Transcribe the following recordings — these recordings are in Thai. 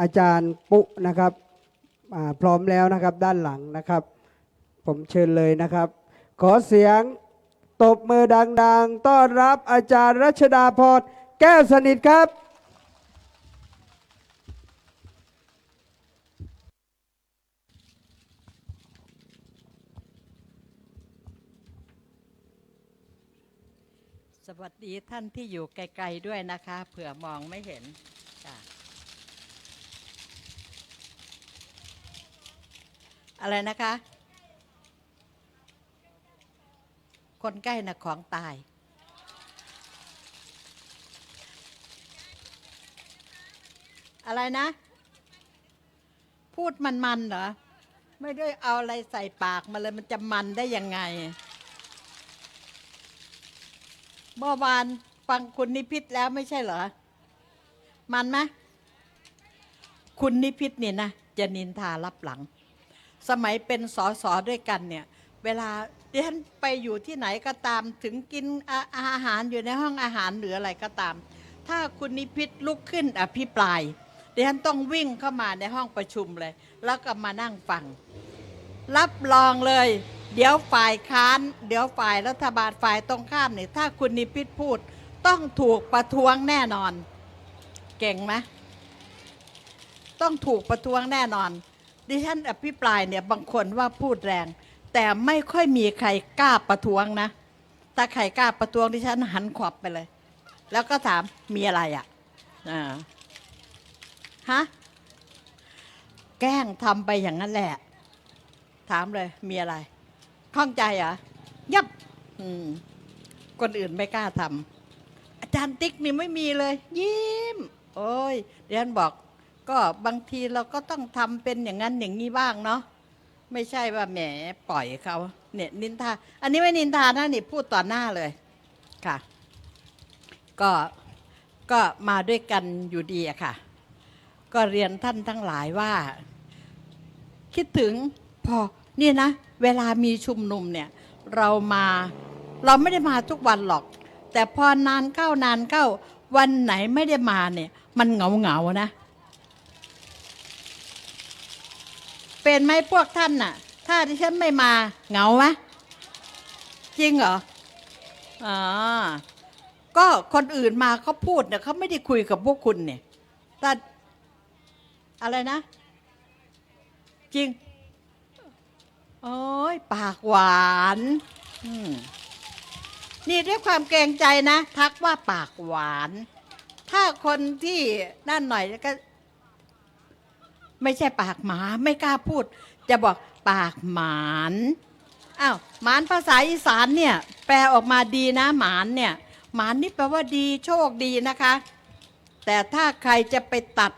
อาจารย์ปุนะครับพร้อมแล้วนะครับด้านหลังนะครับ ผมเชิญเลยนะครับ ขอเสียงตบมือดัง ๆ ต้อนรับอาจารย์รัชดาพรแก้วสนิทครับสวัสดีท่านที่อยู่ไกล ๆด้วยนะคะ เผื่อมองไม่เห็นจ้ะ อะไรนะคะ คนใกล้นะของตาย อะไรนะ พูดมันๆเหรอ ไม่ได้เอาอะไรใส่ปากมาเลยมันจะมันได้ยังไงเมื่อวานฟังคุณนิพิษแล้วไม่ใช่เหรอ มันไหมคุณนิพิษเนี่ยนะ จะนินทารับหลัง สมัยเป็นสอสอด้วยกันเนี่ย เวลาดิฉันไปอยู่ที่ไหนก็ตาม ถึงกินอาอาหารอยู่ในห้องอาหารหรืออะไรก็ตาม ถ้าคุณนิพิษลุกขึ้นอภิปรายดิฉันต้องวิ่งเข้ามาในห้องประชุมเลย แล้วก็มานั่งฟัง รับรองเลย เดี๋ยวฝ่ายค้าน เดี๋ยวฝ่ายรัฐบาลฝ่ายตรงข้ามเนี่ยถ้าคุณนิพิษพูด ต้องถูกประท้วงแน่นอน เก่งไหมต้องถูกประท้วงแน่นอน ดิฉันอภิปรายเนี่ยบางคนว่าพูดแรง แต่ไม่ค่อยมีใครกล้าประท้วงนะ ถ้าใครกล้าประท้วงดิฉันหันขวับไปเลย แล้วก็ถามมีอะไรอะอ่าฮะแกล้งทำไปอย่างนั้นแหละ ถามเลยมีอะไรข้องใจเหรอยับอืมคนอื่นไม่กล้าทำอาจารย์ติ๊กนี่ไม่มีเลย ยิ้ม โอ้ยเดี๋ยวนบอก ก็บางทีเราก็ต้องทำเป็นอย่างนั้นอย่างนี้บ้างเนาะไม่ใช่ว่าแหมปล่อยเขาเนี่ยนินทา อันนี้ไม่นินทานะนี่พูดต่อหน้าเลยค่ะ ก็ก็มาด้วยกันอยู่ดีอะค่ะ ก็เรียนท่านทั้งหลายว่า คิดถึงพอนี่นะ เวลามีชุมนุมเนี่ย เรามาเราไม่ได้มาทุกวันหรอก แต่พอนานเข้านานเข้าวันไหนไม่ได้มาเนี่ย มันเหงาเหงานะ เป็นไหมพวกท่านน่ะ ถ้าที่ฉันไม่มาเหงาไหมจริงเหรออ่าก็คนอื่นมาเขาพูดเนี่ยเขาไม่ได้คุยกับพวกคุณเนี่ยแต่อะไรนะ จริง โอ้ยปากหวานนี่ด้วยความเกรงใจนะ ทักว่าปากหวาน ถ้าคนที่นั่นหน่อยก็ ไม่ใช่ปากหมาไม่กล้าพูด จะบอกปากหมานอ้าวหมานภาษาอีสานเนี่ยแปลออกมาดีนะหมานเนี่ยหมานนี่แปลว่าดีโชคดีนะคะ แต่ถ้าใครจะไปตัด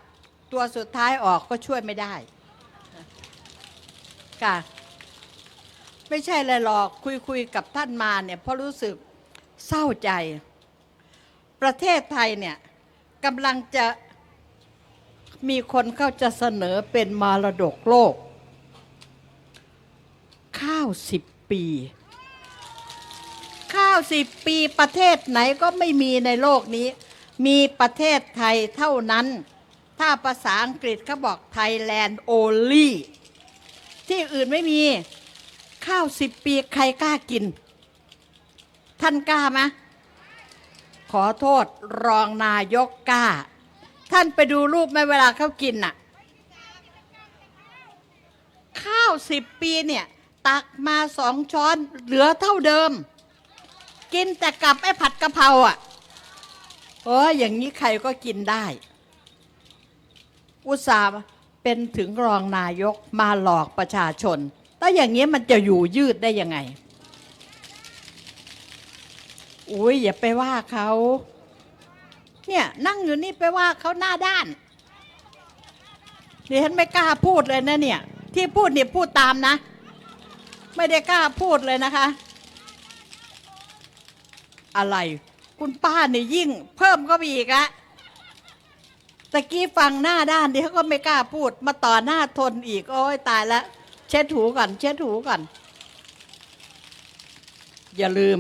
ตัวสุดท้ายออกก็ช่วยไม่ได้ค่ะไม่ใช่เลยหรอกคุยคุยกับท่านมาเนี่ยเพราะรู้สึกเศร้าใจ ประเทศไทยเนี่ยกำลังจะ มีคนเขาจะเสนอเป็นมารดกโลก ข้าวสิบปี ข้าวสิบปีประเทศไหนก็ไม่มีในโลกนี้ มีประเทศไทยเท่านั้น ถ้าภาษาอังกฤษเขาบอก Thailand only ที่อื่นไม่มีข้าวสิบปีใครกล้ากิน ท่านกล้าไหมขอโทษรองนายกกล้า ท่านไปดูรูปไหมเวลาเขากินน่ะ ข้าวสิบปีเนี่ย ตักมาสองช้อนเหลือเท่าเดิม กินแต่กับไอ้ผัดกะเพราอะโอ้ยอย่างนี้ใครก็กินได้ อุตส่าห์เป็นถึงรองนายกมาหลอกประชาชนแล้วอย่างนี้มันจะอยู่ยืดได้ยังไง อุ้ยอย่าไปว่าเขา เนี่ยนั่งอยู่นี่ไปว่าเขาหน้าด้านดิฉันไม่กล้าพูดเลยนะเนี่ย ที่พูดเนี่ยพูดตามนะ ไม่ได้กล้าพูดเลยนะคะ อะไร คุณป้าเนี่ยยิ่ง เพิ่มก็ไปอีกละตะกี้ฟังหน้าด้านดี๋ยวเขาก็ไม่กล้าพูด มาต่อหน้าทนอีก โอ้ยตายแล้วเช็ดหูก่อน เช็ดหูก่อน อย่าลืม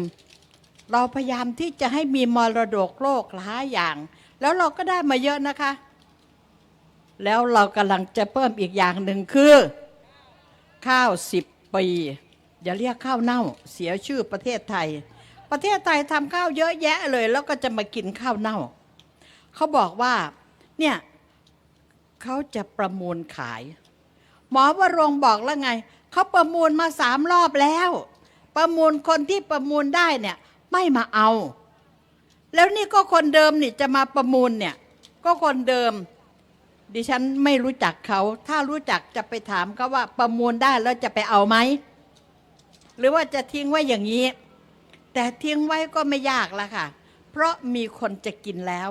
เราพยายามที่จะให้มีมรดกโลกหลายอย่าง แล้วเราก็ได้มาเยอะนะคะ แล้วเรากำลังจะเพิ่มอีกอย่างหนึ่งคือ ข้าวสิบปี อย่าเรียกข้าวเน่า เสียชื่อประเทศไทย ประเทศไทยทำข้าวเยอะแยะเลย แล้วก็จะมากินข้าวเน่า เขาบอกว่าเนี่ยเขาจะประมูลขาย หมอวรงบอกแล้วไงเขาประมูลมาสามรอบแล้ว ประมูลคนที่ประมูลได้เนี่ย ไม่มาเอา แล้วนี่ก็คนเดิมนี่จะมาประมูลเนี่ย ก็คนเดิม ดิฉันไม่รู้จักเขา ถ้ารู้จักจะไปถามเขาว่าประมูลได้แล้วจะไปเอาไหม หรือว่าจะทิ้งไว้อย่างนี้ แต่ทิ้งไว้ก็ไม่ยากละค่ะ เพราะมีคนจะกินแล้ว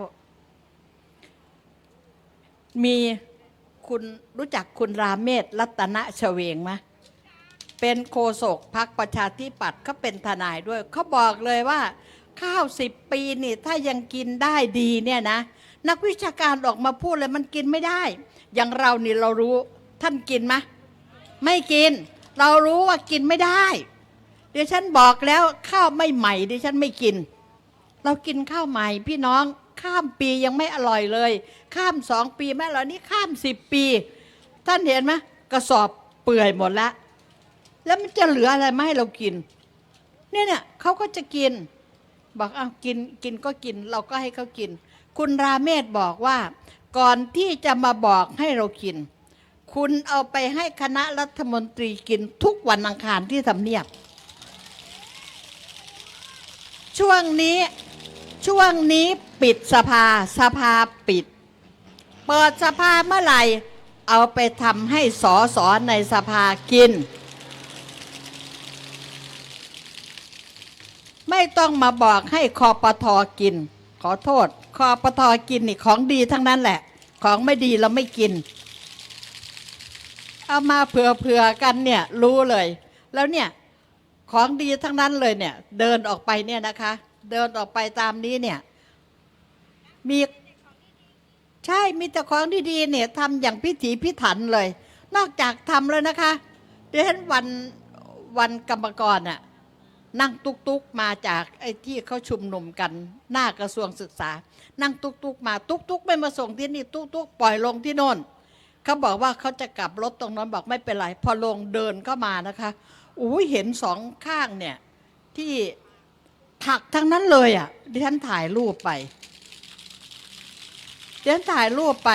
มีคุณรู้จักคุณราเมศรัตนชเวงไหม เป็นโฆษกพักประชาธิปัตย์เขาเป็นทนายด้วยเขาบอกเลยว่าข้าวสิบปีนี่ถ้ายังกินได้ดีเนี่ยนะ นักวิชาการออกมาพูดเลยมันกินไม่ได้ อย่างเรานี่เรารู้ท่านกินไหมไม่กิน เรารู้ว่ากินไม่ได้เดี๋ยวฉันบอกแล้วข้าวไม่ใหม่เดี๋ยวฉันไม่กิน เรากินข้าวใหม่พี่น้องข้ามปียังไม่อร่อยเลย ข้ามสองปีไม่อร่อยนี่ข้ามสิบปี ท่านเห็นไหมกระสอบเปื่อยหมดแล้ว แล้วมันจะเหลืออะไรมาให้เรากิน เนี่ยเนี่ยเขาก็จะกิน บอกอ้ากินกินก็กิน เราก็ให้เขากิน คุณราเมศบอกว่า ก่อนที่จะมาบอกให้เรากิน คุณเอาไปให้คณะรัฐมนตรีกินทุกวันอังคารที่ทำเนียบ ช่วงนี้ช่วงนี้ปิดสภาสภาปิด เปิดสภาเมื่อไหร่ เอาไปทำให้สอสอในสภากิน ไม่ต้องมาบอกให้คอปทอกิน ขอโทษคอปทอกินนี่ของดีทั้งนั้นแหละ ของไม่ดีเราไม่กิน เอามาเผื่อๆกันเนี่ยรู้เลย แล้วเนี่ยของดีทั้งนั้นเลยเนี่ย เดินออกไปเนี่ยนะคะ เดินออกไปตามนี้เนี่ย มีใช่มีแต่ของดีๆเนี่ยทำอย่างพิถีพิถันเลย นอกจากทำแล้วนะคะเดี๋ยวเห็นวันวันกรรมกรน่ะ นั่งตุกตุกๆมาจากไอ้ที่เขาชุมนุมกัน หน้ากระทรวงศึกษา นั่งตุกตุกๆมาตุกตุกๆไม่มาส่งที่นี่ตุกตุกๆปล่อยลงที่โน่นเขาบอกว่าเขาจะกลับรถตรงนั้นบอกไม่เป็นไร พอลงเดินเข้ามานะคะอุ้ยเห็นสองข้างเนี่ยที่ผักทั้งนั้นเลยอะดิฉันถ่ายรูปไปดิฉันถ่ายรูปไป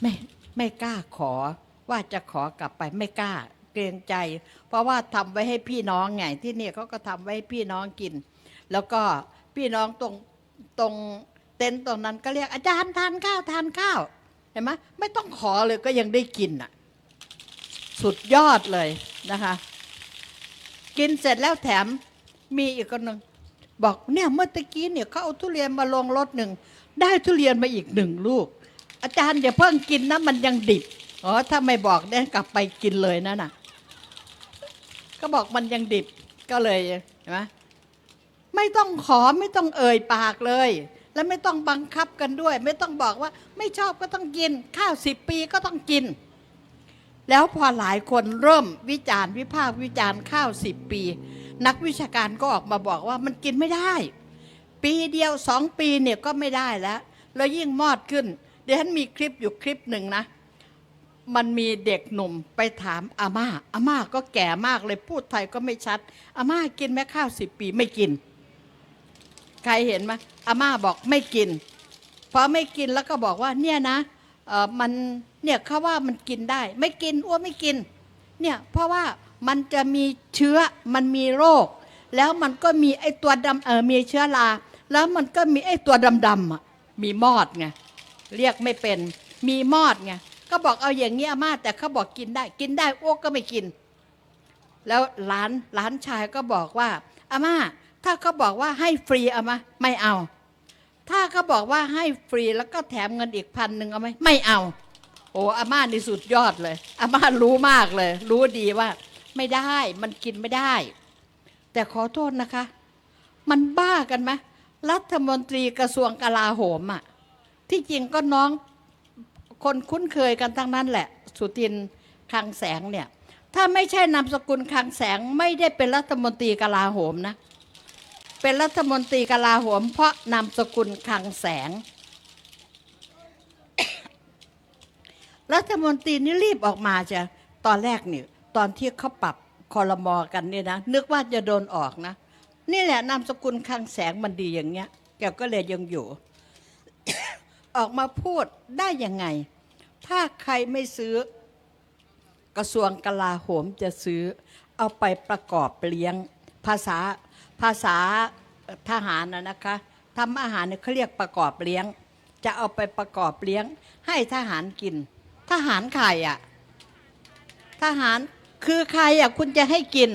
ไม่ไม่กล้าขอว่าจะขอกลับไปไม่กล้า เกรงใจ เพราะว่าทำไว้ให้พี่น้องไงที่นี่เขาก็ทำไว้ให้พี่น้องกิน แล้วก็พี่น้องตรงตรงเต็นท์ตรงนั้นก็เรียกอาจารย์ทานข้าวทานข้าวเห็นไหมไม่ต้องขอเลยก็ยังได้กินอะสุดยอดเลยนะคะ กินเสร็จแล้วแถมมีอีกคนหนึ่งบอกเนี่ยเมื่อตะกี้เนี่ยเขาเอาทุเรียนมาลงรถหนึ่งได้ทุเรียนมาอีกหนึ่งลูก อาจารย์อย่าเพิ่งกินนะมันยังดิบอ๋อถ้าไม่บอกได้กลับไปกินเลยนั่นน่ะ ก็บอกมันยังดิบก็เลยเห็นไหมไม่ต้องขอไม่ต้องเอ่ยปากเลย และไม่ต้องบังคับกันด้วย ไม่ต้องบอกว่าไม่ชอบก็ต้องกิน ข้าวสิบปีก็ต้องกิน แล้วพอหลายคนเริ่มวิจารณ์วิพากษ์วิจารณ์ข้าวสิบปี นักวิชาการก็ออกมาบอกว่ามันกินไม่ได้ ปีเดียวสองปีเนี่ยก็ไม่ได้แล้ว แล้วยิ่งมอดขึ้นเดี๋ยวฉันมีคลิปอยู่คลิปหนึ่งนะ มันมีเด็กหนุ่มไปถามอาม่าอาม่าก็แก่มากเลยพูดไทยก็ไม่ชัดอาม่ากินไหมข้าวสิบปีไม่กิน ใครเห็นไหมอาม่าบอกไม่กินพอไม่กินแล้วก็บอกว่าเนี่ยนะเออมันเนี่ยเขาว่ามันกินได้ ไม่กินอ้วนไม่กินเนี่ยเพราะว่ามันจะมีเชื้อมันมีโรค แล้วมันก็มีไอ้ตัวดำเออมีเชื้อราแล้วมันก็มีไอ้ตัวดำๆอะมีมอดไงเรียกไม่เป็นมีมอดไง ก็บอกเอาอย่างนี้อาม่าแต่เขาบอกกินได้ กินได้อ้วกก็ไม่กิน แล้วหลานหลานชายก็บอกว่าอาม่าถ้าเขาบอกว่าให้ฟรีเอามาไม่เอา ถ้าเขาบอกว่าให้ฟรีแล้วก็แถมเงินอีกพันหนึ่งเอาไหมไม่เอา โอ้อาม่านี่สุดยอดเลยอาม่ารู้มากเลย รู้ดีว่า ไม่ได้มันกินไม่ได้ แต่ขอโทษนะคะ มันบ้ากันไหมรัฐมนตรีกระทรวงกลาโหมอะที่จริงก็น้อง คนคุ้นเคยกันทั้งนั้นแหละ สุทินคลังแสงเนี่ย ถ้าไม่ใช่นามสกุลคลังแสงไม่ได้เป็นรัฐมนตรีกลาโหมนะ เป็นรัฐมนตรีกลาโหม เพราะนามสกุลคลังแสง รัฐมนตรีนี่รีบออกมาจะตอนแรกนี่ตอนที่เขาปรับคอรมอกันเนี่ยนะนึกว่าจะโดนออกนะ นี่แหละนามสกุลคลังแสงมันดีอย่างเงี้ยแกก็เลยยังอยู่ ออกมาพูดได้ยังไง ถ้าใครไม่ซื้อกระทรวงกลาโหมจะซื้อ เอาไปประกอบเลี้ยงภาษาภาษาทหารนะนะคะทำอาหารเขาเรียกประกอบเลี้ยง จะเอาไปประกอบเลี้ยง ให้ทหารกิน ทหารใครอะทหารคือใครอะคุณจะให้กิน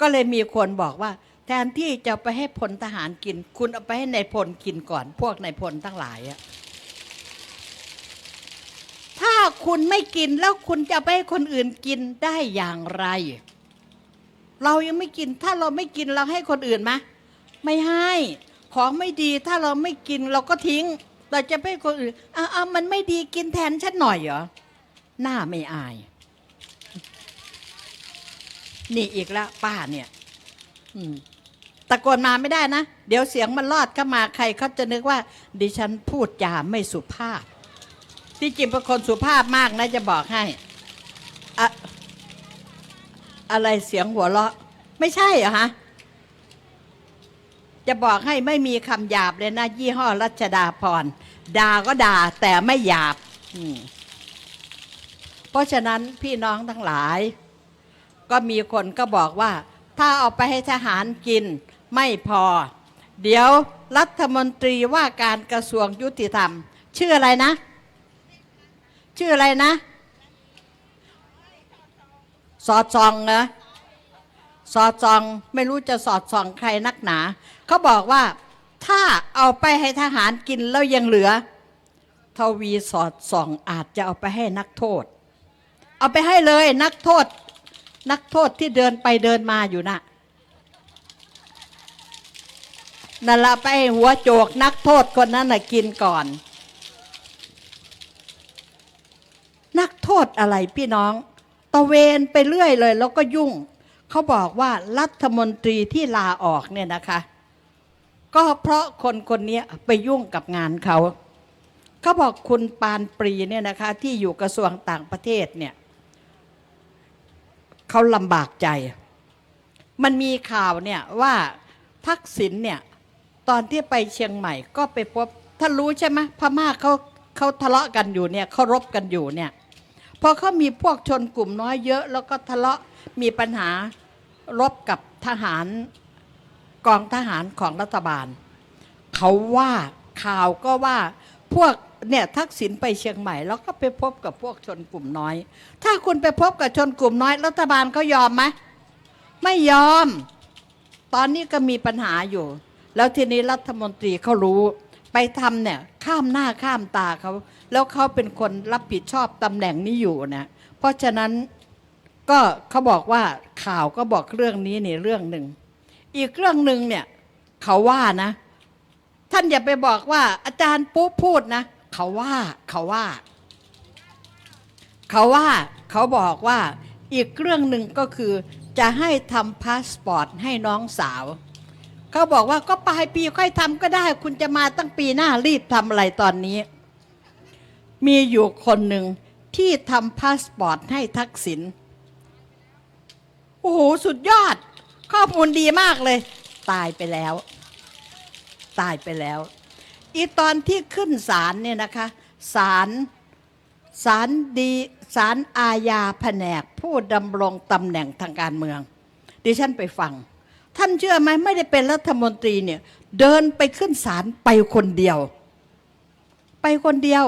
ก็เลยมีคนบอกว่า แทนที่จะไปให้พลทหารกิน คุณเอาไปให้ในายพลกินก่อน พวกนายพลทั้งหลายอะถ้าคุณไม่กินแล้วคุณจะไปให้คนอื่นกินได้อย่างไร เรายังไม่กิน ถ้าเราไม่กินเราให้คนอื่นไหมไม่ให้ของไม่ดีถ้าเราไม่กินเราก็ทิ้ง เราจะไปให้คนอื่นอ้าวมันไม่ดีกินแทนฉันหน่อยเหรอหน้าไม่อาย นี่อีกแล้วป้าเนี่ย อืม ตะโกนมาไม่ได้นะ เดี๋ยวเสียงมันลอดเข้ามาใครเขาจะนึกว่า ดิฉันพูดจาไม่สุภาพ ที่จริงเป็นคนสุภาพมากนะจะบอกให้อะอะไรเสียงหัวเราะ ไม่ใช่เหรอฮะจะบอกให้ไม่มีคำหยาบเลยนะ ยี่ห้อรัชดาพรด่าก็ด่าแต่ไม่หยาบเพราะฉะนั้นพี่น้องทั้งหลาย ก็มีคนก็บอกว่า ถ้าเอาไปให้ทหารกิน ไม่พอ เดี๋ยวรัฐมนตรีว่าการกระทรวงยุติธรรม ชื่ออะไรนะ ชื่ออะไรนะ สอดส่องเหรอสอดส่องไม่รู้จะสอดส่องใครนักหนา เขาบอกว่าถ้าเอาไปให้ทหารกินแล้วยังเหลือ ทวีสอดส่องอาจจะเอาไปให้นักโทษ เอาไปให้เลยนักโทษ นักโทษที่เดินไปเดินมาอยู่น่ะ นั่นละไปห้หัวโจกนักโทษคนนั้นน่ะกินก่อน นักโทษอะไรพี่น้องตะเวนไปเรื่อยเลย แล้วก็ยุ่ง เขาบอกว่ารัฐมนตรีที่ลาออกเนี่ยนะคะ ก็เพราะคนคนนี้ไปยุ่งกับงานเขา เขาบอกคุณปานปรีเนี่ยนะคะ ที่อยู่กระทรวงต่างประเทศเนี่ยเขาลำบากใจ มันมีข่าวเนี่ยว่าทักษิณเนี่ย ตอนที่ไปเชียงใหม่ก็ไปพบท่านรู้ใช่ไหมพม่าเขาเขาทะเลาะกันอยู่เนี่ยเขารบกันอยู่เนี่ยพอเขามีพวกชนกลุ่มน้อยเยอะ แล้วก็ทะเลาะมีปัญหารบกับทหารกองทหารของรัฐบาล เขาว่าข่าวก็ว่าพวกเนี่ยทักษิณไปเชียงใหม่ แล้วก็ไปพบกับพวกชนกลุ่มน้อย ถ้าคุณไปพบกับชนกลุ่มน้อย รัฐบาลเขายอมไหมไม่ยอม ตอนนี้ก็มีปัญหาอยู่ แล้วทีนี้รัฐมนตรีเขารู้ ไปทำเนี่ยข้ามหน้าข้ามตาเขา แล้วเขาเป็นคนรับผิดชอบตำแหน่งนี้อยู่นะเพราะฉะนั้นก็เขาบอกว่าข่าวก็บอกเรื่องนี้นี่เรื่องหนึ่ง อีกเรื่องหนึ่งเนี่ยเขาว่านะ ท่านอย่าไปบอกว่า อาจารย์ปุ๊พูดนะเขาว่าเขาว่า เขาว่าเขาบอกว่าอีกเรื่องหนึ่งก็คือจะให้ทำพาสปอร์ตให้น้องสาว เขาบอกว่าก็ปลายปีค่อยทำก็ได้ คุณจะมาตั้งปีหน้ารีบทำอะไรตอนนี้ มีอยู่คนหนึ่งที่ทำพาสปอร์ตให้ทักษิณโอ้โห สุดยอด ข้อมูลดีมากเลย ตายไปแล้ว ตายไปแล้ว อีตอนที่ขึ้นศาลเนี่ยนะคะศาลศาลดีศาลอาญาแผนกผู้ดำรงตำแหน่งทางการเมือง ดิฉันไปฟัง ท่านเชื่อไหมไม่ได้เป็นรัฐมนตรีเนี่ย เดินไปขึ้นศาลไปคนเดียว ไปคนเดียว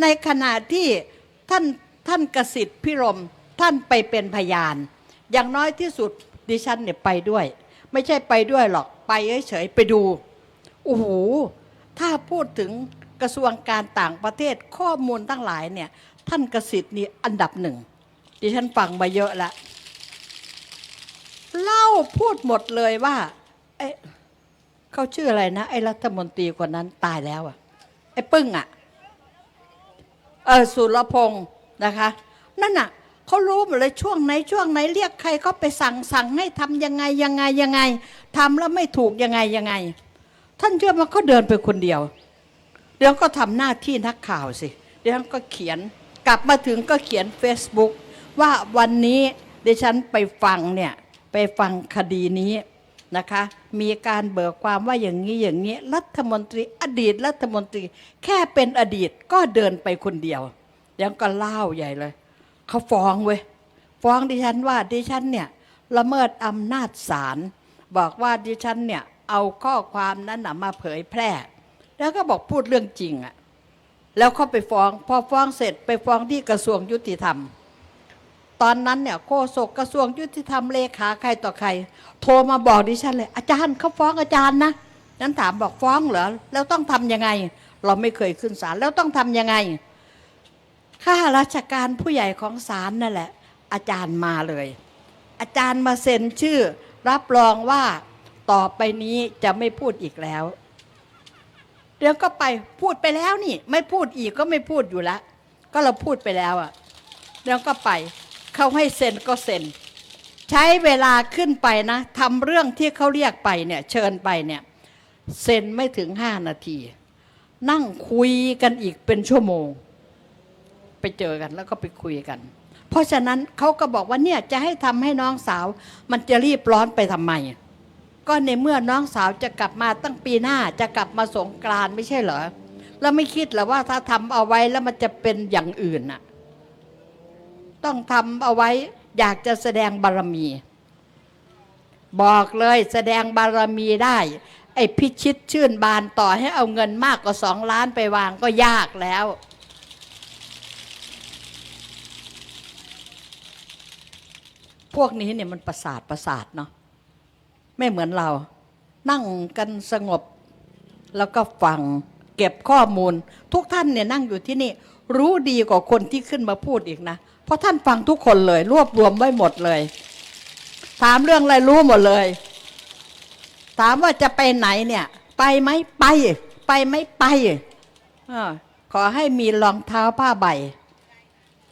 ในขณะที่ท่านท่านกสิทธิ์พิรมท่านไปเป็นพยาน อย่างน้อยที่สุดดิฉันเนี่ยไปด้วย ไม่ใช่ไปด้วยหรอกไปเฉยๆไปดูโอ้โหถ้าพูดถึงกระทรวงการต่างประเทศข้อมูลทั้งหลายเนี่ย ท่านกสิทธิ์นี่อันดับหนึ่งดิฉันฟังมาเยอะแล้ว เล่าพูดหมดเลยว่าเอ๊ะเขาชื่ออะไรนะ ไอ้รัฐมนตรีคนนั้นตายแล้วอะไอ้ปึ้งอะเออสุรพงศ์นะคะ นั่นน่ะเขารู้หมดเลยช่วงไหนช่วงไหนเรียกใครเขาไปสั่งสั่งให้ทำยังไงยังไงยังไงทำแล้วไม่ถูกยังไงยังไง ท่านเชื่อมันก็เดินไปคนเดียว เดี๋ยวก็ทำหน้าที่นักข่าวสิเดิฉันก็เขียนกลับมาถึงก็เขียน Facebook ว่าวันนี้ดิฉันไปฟังเนี่ย ไปฟังคดีนี้นะคะ มีการเบิกความว่าอย่างนี้อย่างนี้รัฐมนตรีอดีตรัฐมนตรี แค่เป็นอดีตก็เดินไปคนเดียวยังก็เล่าใหญ่เลยเขาฟ้องเว้ยฟ้องดิฉันว่าดิฉันเนี่ยละเมิดอำนาจศาลบอกว่าดิฉันเนี่ยเอาข้อความนั้นนะมาเผยแพร่ แล้วก็บอกพูดเรื่องจริงอะแล้วเขาไปฟ้อง พอฟ้องเสร็จไปฟ้องที่กระทรวงยุติธรรม ตอนนั้นเนี่ยโฆษกกระทรวงยุติธรรมเลขาใครต่อใคร โทรมาบอกดิฉันเลย อาจารย์เขาฟ้องอาจารย์นะนั้นถามบอกฟ้องเหรอแล้วต้องทำยังไง เราไม่เคยขึ้นศาลแล้วต้องทำยังไงข้าราชการผู้ใหญ่ของศาลนั่นแหละ อาจารย์มาเลย อาจารย์มาเซ็นชื่อ รับรองว่าต่อไปนี้จะไม่พูดอีกแล้วเดี๋ยวก็ไปพูดไปแล้วนี่ ไม่พูดอีกก็ไม่พูดอยู่แล้วก็เราพูดไปแล้วอะเดี๋ยวก็ไป เขาให้เซ็นก็เซ็น ใช้เวลาขึ้นไปนะทำเรื่องที่เขาเรียกไปเนี่ยเชิญไปเนี่ยเซ็นไม่ถึงห้านาที นั่งคุยกันอีกเป็นชั่วโมง ไปเจอกันแล้วก็ไปคุยกัน เพราะฉะนั้นเขาก็บอกว่าเนี่ยจะให้ทำให้น้องสาว มันจะรีบร้อนไปทำไม ก็ในเมื่อน้องสาวจะกลับมาตั้งปีหน้าจะกลับมาสงกรานไม่ใช่เหรอแล้วไม่คิดเหรอว่าถ้าทำเอาไว้แล้วมันจะเป็นอย่างอื่นน่ะ ต้องทำเอาไว้ อยากจะแสดงบารมี บอกเลยแสดงบารมีได้ ไอ้พิชิตชื่นบานต่อให้เอาเงินมากกว่าสองล้านไปวางก็ยากแล้ว พวกนี้เนี่ยมันประสาทประสาทเนาะไม่เหมือนเรา นั่งกันสงบ แล้วก็ฟังเก็บข้อมูล ทุกท่านเนี่ยนั่งอยู่ที่นี่ รู้ดีกว่าคนที่ขึ้นมาพูดอีกนะ เพราะท่านฟังทุกคนเลย รวบรวมไว้หมดเลย ถามเรื่องอะไรรู้หมดเลย ถามว่าจะไปไหนเนี่ย ไปไหมไป ไปไหมไปอขอให้มีรองเท้าผ้าใบ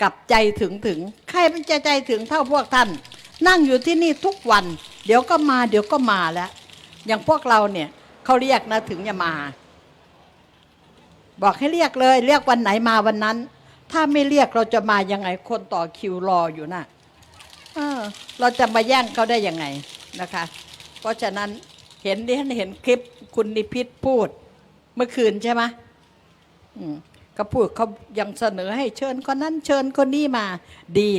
กับใจถึงถึง ใครมันจะใจถึงเท่าพวกท่าน นั่งอยู่ที่นี่ทุกวัน เดี๋ยวก็มา เดี๋ยวก็มาแล้ว อย่างพวกเราเนี่ยเขาเรียกนะถึงจะมา บอกให้เรียกเลย เรียกวันไหนมาวันนั้น ถ้าไม่เรียกเราจะมายังไงคนต่อคิวรออยู่น่ะเออเราจะมาแย่งเขาได้ยังไงนะคะ เพราะฉะนั้นเห็นดิฉันเห็นคลิปคุณนิพิษพูดเมื่อคืนใช่ไหมอืมก็พูดเขายังเสนอให้เชิญคนนั้นเชิญคนนี้มาดี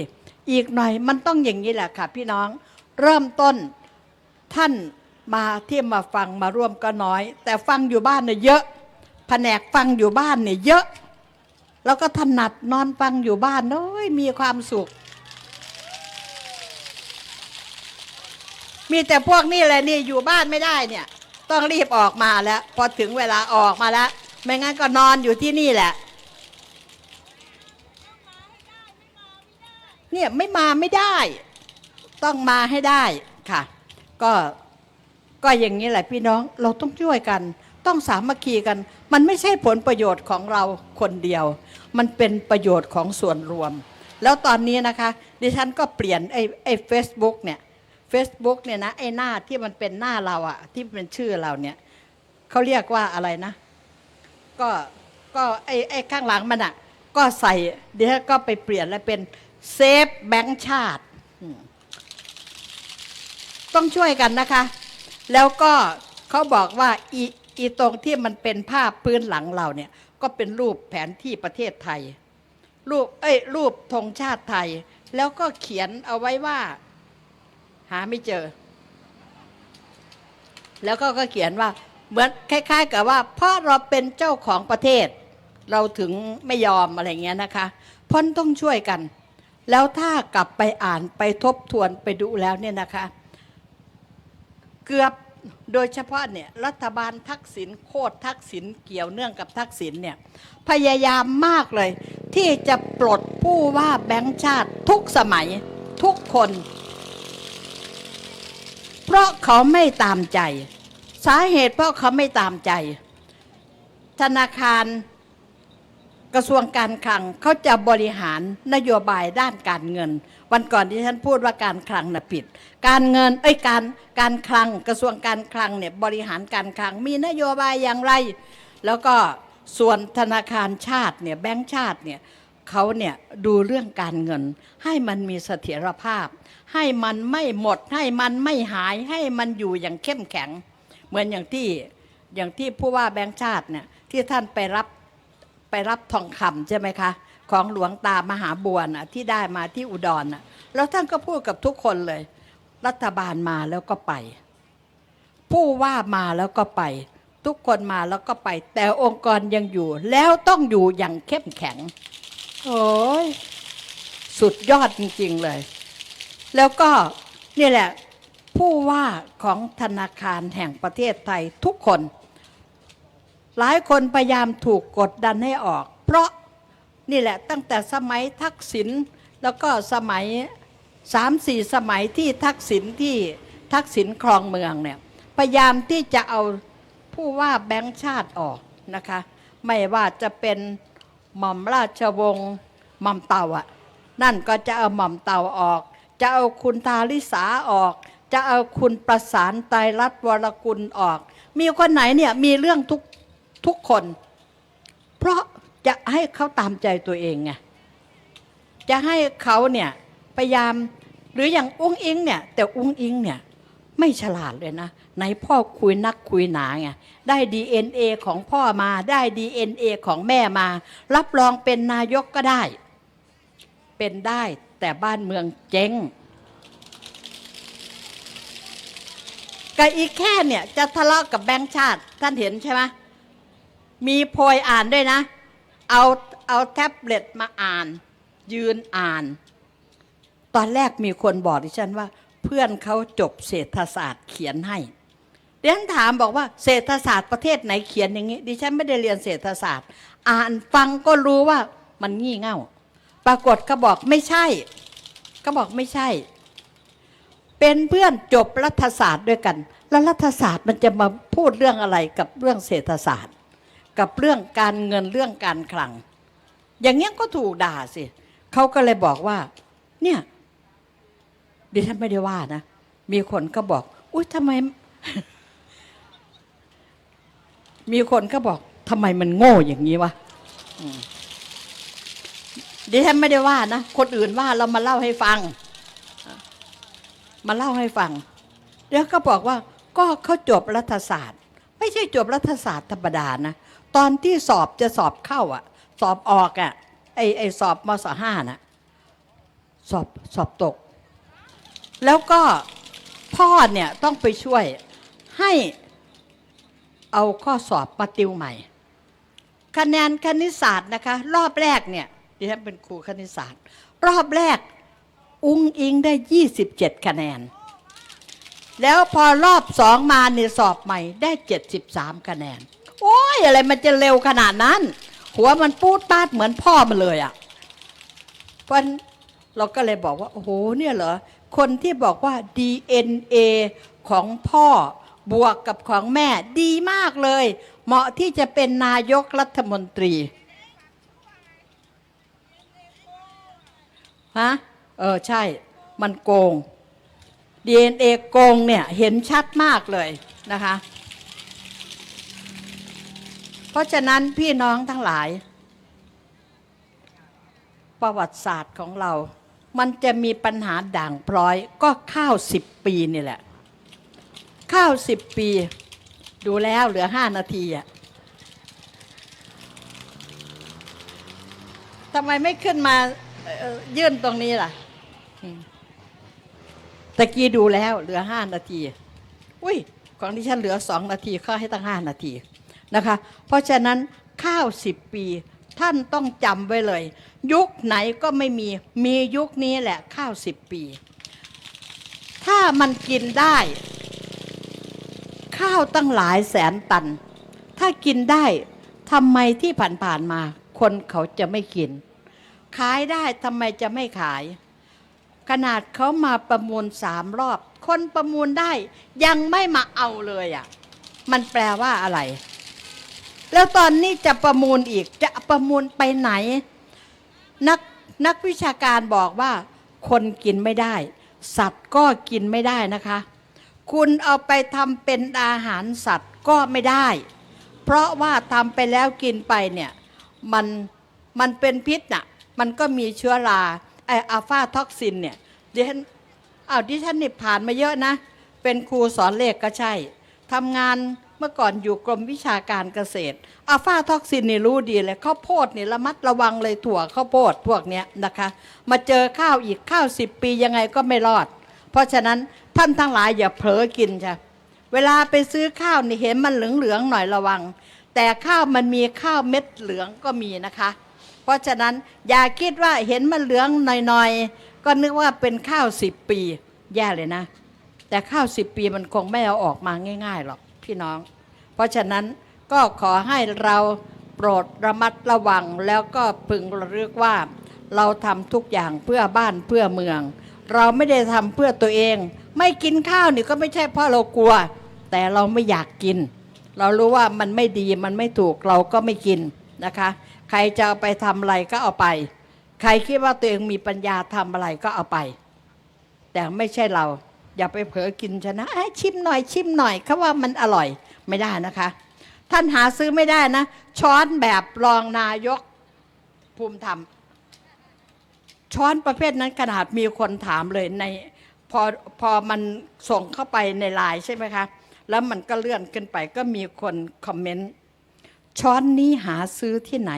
อีกหน่อยมันต้องอย่างนี้แหละค่ะ พี่น้องเริ่มต้นท่านมาที่มาฟังมาร่วมก็น้อย แต่ฟังอยู่บ้านเนี่ยเยอะ แผนกฟังอยู่บ้านเนี่ยเยอะ แล้วก็ถนัดนอนฟังอยู่บ้านโอ้ยมีความสุข มีแต่พวกนี้แหละนี่อยู่บ้านไม่ได้เนี่ย ต้องรีบออกมาแล้ว พอถึงเวลาออกมาแล้ว ไม่งั้นก็นอนอยู่ที่นี่แหละ เนี่ยไม่มาไม่ได้ ต้องมาให้ได้ค่ะ ก็ก็อย่างนี้แหละพี่น้องเราต้องช่วยกัน ต้องสามัคคีกัน มันไม่ใช่ผลประโยชน์ของเราคนเดียว มันเป็นประโยชน์ของส่วนรวม แล้วตอนนี้นะคะ ดิฉันก็เปลี่ยนไอ้ไอ้เฟซบุ๊กเนี่ย Facebook เนี่ยนะไอ้หน้าที่มันเป็นหน้าเราอะที่เป็นชื่อเราเนี่ยเขาเรียกว่าอะไรนะ ก็ก็ไอ้ไอ้ข้างหลังมันอะก็ใส่เดี๋ยวก็ไปเปลี่ยนแล้วเป็นเซฟแบงค์ชาติ ต้องช่วยกันนะคะ แล้วก็เขาบอกว่า อีตรงที่มันเป็นภาพพื้นหลังเราเนี่ย ก็เป็นรูปแผนที่ประเทศไทย รูปเอ้ยรูปธงชาติไทย แล้วก็เขียนเอาไว้ว่า หาไม่เจอ แล้วก็ก็เขียนว่า เหมือนคล้าย ๆ กับว่า เพราะเราเป็นเจ้าของประเทศ เราถึงไม่ยอมอะไรเงี้ยนะคะพราะต้องช่วยกัน แล้วถ้ากลับไปอ่านไปทบทวนไปดูแล้วเนี่ยนะคะ เกือบ โดยเฉพาะเนี่ยรัฐบาลทักษิณโคตรทักษิณเกี่ยวเนื่องกับทักษิณเนี่ยพยายามมากเลย ที่จะปลดผู้ว่าแบงค์ชาติทุกสมัยทุกคน เพราะเขาไม่ตามใจ สาเหตุเพราะเขาไม่ตามใจ ธนาคาร กระทรวงการคลังเขาจะบริหารนโยบายด้านการเงิน วันก่อนที่ฉันพูดว่าการคลังน่ะผิด การเงินเอ้ยการการคลังกระทรวงการคลังเนี่ยบริหารการคลังมีนโยบายอย่างไร แล้วก็ส่วนธนาคารชาติเนี่ยแบงก์ชาติเนี่ยเขาเนี่ยดูเรื่องการเงิน ให้มันมีเสถียรภาพ ให้มันไม่หมดให้มันไม่หายให้มันอยู่อย่างเข้มแข็ง เหมือนอย่างที่อย่างที่ผู้ว่าแบงก์ชาติเนี่ยที่ท่านไปรับ ไปรับทองคำใช่ไหมคะ ของหลวงตามหาบัวน่ะที่ได้มาที่อุดรน่ะแล้วท่านก็พูดกับทุกคนเลย รัฐบาลมาแล้วก็ไป ผู้ว่ามาแล้วก็ไป ทุกคนมาแล้วก็ไป แต่องค์กรยังอยู่ แล้วต้องอยู่อย่างเข้มแข็งโอ้ยสุดยอดจริง ๆเลย แล้วก็นี่แหละผู้ว่าของธนาคารแห่งประเทศไทยทุกคน หลายคนพยายามถูกกดดันให้ออก เพราะนี่แหละตั้งแต่สมัยทักษิณแล้วก็สมัยสามสี่สมัยที่ทักษิณที่ทักษิณครองเมืองเนี่ยพยายามที่จะเอาผู้ว่าแบงค์ชาติออกนะคะ ไม่ว่าจะเป็นหม่อมราชวงศ์หม่อมเต่าอะนั่นก็จะเอาหม่อมเต่าออก จะเอาคุณทาริสาออก จะเอาคุณประสานไตรรัตน์วรกุลออก มีคนไหนเนี่ยมีเรื่องทุก ทุกคน เพราะจะให้เขาตามใจตัวเองไงจะให้เขาเนี่ยพยายามหรืออย่างอุ้งอิงเนี่ย แต่อุ้งอิงเนี่ยไม่ฉลาดเลยนะไหนพ่อคุยนักคุยหนาไงได้ DNA ของพ่อมาได้ DNA ของแม่มา รับรองเป็นนายกก็ได้ เป็นได้แต่บ้านเมืองเจ๊งกับอีกแค่เนี่ยจะทะเลาะกับแบงค์ชาติท่านเห็นใช่ไหม มีโพยอ่านด้วยนะ เอาเอาแท็บเล็ตมาอ่าน ยืนอ่าน ตอนแรกมีคนบอกดิฉันว่า เพื่อนเขาจบเศรษฐศาสตร์เขียนให้ดิฉันถามบอกว่าเศรษฐศาสตร์ประเทศไหนเขียนอย่างนี้ ดิฉันไม่ได้เรียนเศรษฐศาสตร์ อ่านฟังก็รู้ว่ามันงี่เง่า ปรากฏก็บอกไม่ใช่ ก็บอกไม่ใช่ เป็นเพื่อนจบรัฐศาสตร์ด้วยกัน แล้วรัฐศาสตร์มันจะมาพูดเรื่องอะไรกับเรื่องเศรษฐศาสตร์ กับเรื่องการเงินเรื่องการคลัง อย่างเงี้ยก็ถูกด่าสิเขาก็เลยบอกว่า เนี่ยดิฉันไม่ได้ว่านะ มีคนก็บอก อุ้ยทำไม มีคนก็บอกทำไมมันโง่อย่างนี้วะดิฉันไม่ได้ว่านะ คนอื่นว่าเรามาเล่าให้ฟัง มาเล่าให้ฟังเดี๋ยวก็บอกว่า ก็เขาจบรัฐศาสตร์ ไม่ใช่จบรัฐศาสตร์ธรรมดานะ ตอนที่สอบจะสอบเข้าอะ สอบออกอะไอไอสอบมศห้าน่ะสอบสอบตก แล้วก็พ่อเนี่ยต้องไปช่วยให้เอาข้อสอบมาติวใหม่ คะแนนคณิตศาสตร์นะคะ รอบแรกเนี่ยดิฉันเป็นครูคณิตศาสตร์ รอบแรกอุ้งอิงได้ 27 คะแนน แล้วพอรอบสองมาเนี่ยสอบใหม่ได้ 73 คะแนน โอ้ยอะไรมันจะเร็วขนาดนั้น หัวมันปูดปาดเหมือนพ่อมันเลยอะ่ะเพราะเราก็เลยบอกว่า โอ้โหเนี่ยเหรอ คนที่บอกว่า DNA ของพ่อบวกกับของแม่ดีมากเลย เหมาะที่จะเป็นนายกรัฐมนตรีฮะเออใช่มันโกง DNA โกงเนี่ย เห็นชัดมากเลยนะคะ เพราะฉะนั้นพี่น้องทั้งหลาย ประวัติศาสตร์ของเรา มันจะมีปัญหาด่างพร้อยก็ข้าวสิบปีนี่แหละ ข้าวสิบปี ดูแล้วเหลือห้านาทีอะทำไมไม่ขึ้นมายื่นตรงนี้ล่ะตะกี้ดูแล้วเหลือห้านาที อุ้ย ของที่ฉันเหลือสองนาทีข้าให้ตั้งห้านาที นะคะ เพราะฉะนั้นข้าวสิบปีท่านต้องจำไว้เลย ยุคไหนก็ไม่มีมียุคนี้แหละข้าวสิบปี ถ้ามันกินได้ ข้าวตั้งหลายแสนตัน ถ้ากินได้ทำไมที่ผ่านๆมา คนเขาจะไม่กิน ขายได้ทำไมจะไม่ขาย ขนาดเขามาประมูลสามรอบ คนประมูลได้ยังไม่มาเอาเลยอะ่ะมันแปลว่าอะไร แล้วตอนนี้จะประมูลอีกจะประมูลไปไหน นักนักวิชาการบอกว่า คนกินไม่ได้ สัตว์ก็กินไม่ได้นะคะ คุณเอาไปทำเป็นอาหารสัตว์ก็ไม่ได้ เพราะว่าทำไปแล้วกินไปเนี่ยมันมันเป็นพิษน่ะมันก็มีเชื้อราไออัลฟาท็อกซินเนี่ยดิฉันเอาดิฉันนี่ผ่านมาเยอะนะ เป็นครูสอนเลขก็ใช่ทำงาน เมื่อก่อนอยู่กรมวิชาการเกษตรอัลฟาท็อกซินนี่รู้ดีเลยข้าวโพดนี่ระมัดระวังเลยถั่วข้าวโพดพวกเนี้ยนะคะ มาเจอข้าวอีกข้าวสิบปียังไงก็ไม่รอด เพราะฉะนั้นท่านทั้งหลายอย่าเผลอกินจ้ะเวลาไปซื้อข้าวนี่เห็นมันเหลืองๆหน่อยระวัง แต่ข้าวมันมีข้าวเม็ดเหลืองก็มีนะคะ เพราะฉะนั้นอย่าคิดว่าเห็นมันเหลืองหน่อยๆก็นึกว่าเป็นข้าวสิบปีแย่เลยนะ แต่ข้าวสิบปีมันคงไม่เอาออกมาง่าย ๆหรอก พี่น้อง เพราะฉะนั้นก็ขอให้เราโปรดระมัดระวังแล้วก็พึงระลึกว่า เราทำทุกอย่างเพื่อบ้านเพื่อเมือง เราไม่ได้ทำเพื่อตัวเอง ไม่กินข้าวนี่ก็ไม่ใช่เพราะเรากลัว แต่เราไม่อยากกิน เรารู้ว่ามันไม่ดีมันไม่ถูกเราก็ไม่กินนะคะ ใครจะไปทำอะไรก็เอาไป ใครคิดว่าตัวเองมีปัญญาทำอะไรก็เอาไป แต่ไม่ใช่เรา อย่าไปเผลอกินชนะเอ้ยชิมหน่อยชิมหน่อยเขาว่ามันอร่อยไม่ได้นะคะ ท่านหาซื้อไม่ได้นะ ช้อนแบบรองนายกภูมิธรรม ช้อนประเภทนั้นขนาดมีคนถามเลยในพอพอมันส่งเข้าไปในไลน์ใช่ไหมคะ แล้วมันก็เลื่อนขึ้นไปก็มีคนคอมเมนต์ช้อนนี้หาซื้อที่ไหน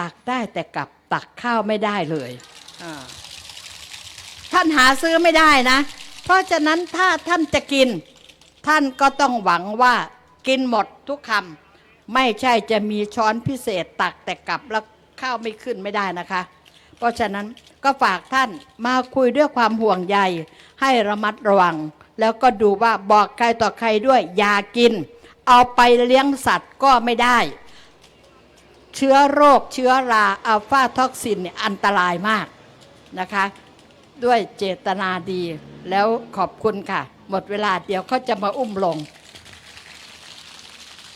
ตักได้แต่กลับตักข้าวไม่ได้เลยอ่าท่านหาซื้อไม่ได้นะ เพราะฉะนั้นถ้าท่านจะกิน ท่านก็ต้องหวังว่ากินหมดทุกคำไม่ใช่จะมีช้อนพิเศษตักแต่กลับแล้วข้าวไม่ขึ้นไม่ได้นะคะ เพราะฉะนั้นก็ฝากท่านมาคุยด้วยความห่วงใย ให้ระมัดระวัง แล้วก็ดูว่าบอกใครต่อใครด้วยอย่ากิน เอาไปเลี้ยงสัตว์ก็ไม่ได้ เชื้อโรคเชื้อราอัลฟาท็อกซินเนี่ยอันตรายมากนะคะ ด้วยเจตนาดี แล้วขอบคุณค่ะ หมดเวลาเดี๋ยวเขาจะมาอุ้มลง